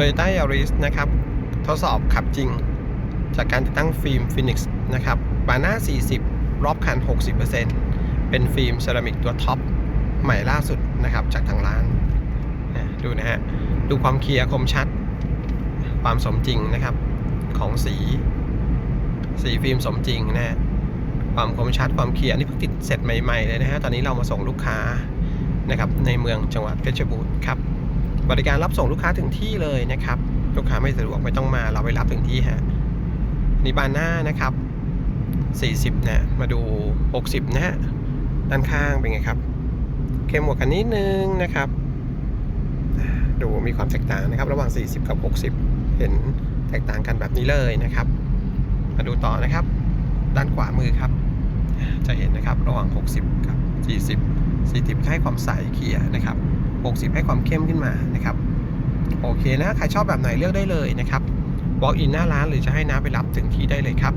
Toyota Yaris นะครับ ทดสอบขับจริง จากการติดตั้งฟิล์มฟินิกส์นะครับบานหน้า 40 รอบคัน 60%เป็นฟิล์มเซรามิกตัวท็อป ใหม่ล่าสุดนะครับ จากทางร้าน ดูนะฮะ ดูความเคลียร์คมชัด ความสมจริงนะครับ ของสี สีฟิล์มสมจริงนะฮะ ความคมชัดความเคลียร์นี่เพิ่งติดเสร็จใหม่ๆเลยนะฮะ ตอนนี้เรามาส่งลูกค้านะครับ ในเมืองจังหวัดเพชรบูรณ์ครับ บริการรับส่งลูกค้าถึงที่เลยนะครับ ลูกค้าไม่สะดวกไม่ต้องมาเราไปรับถึงที่ฮะนี่บานหน้านะครับ 40นะมาดู 60 นะฮะด้านข้างเป็นไงครับเข้มกว่ากันนิดนึงนะครับ ดูมีความแตกต่างนะครับ ระหว่าง 40 กับ 60 เห็นแตกต่างกันแบบนี้เลยนะครับ มาดูต่อนะครับ ด้านขวามือครับ จะเห็นนะครับระหว่าง 60 กับ 40 40ให้ความใสเคลียร์นะครับ 60 ให้ความเข้มขึ้นมานะครับ โอเคนะ ใครชอบแบบไหนเลือกได้เลยนะครับ walk in หน้าร้านหรือจะให้น้าไปรับถึงที่ได้เลยครับ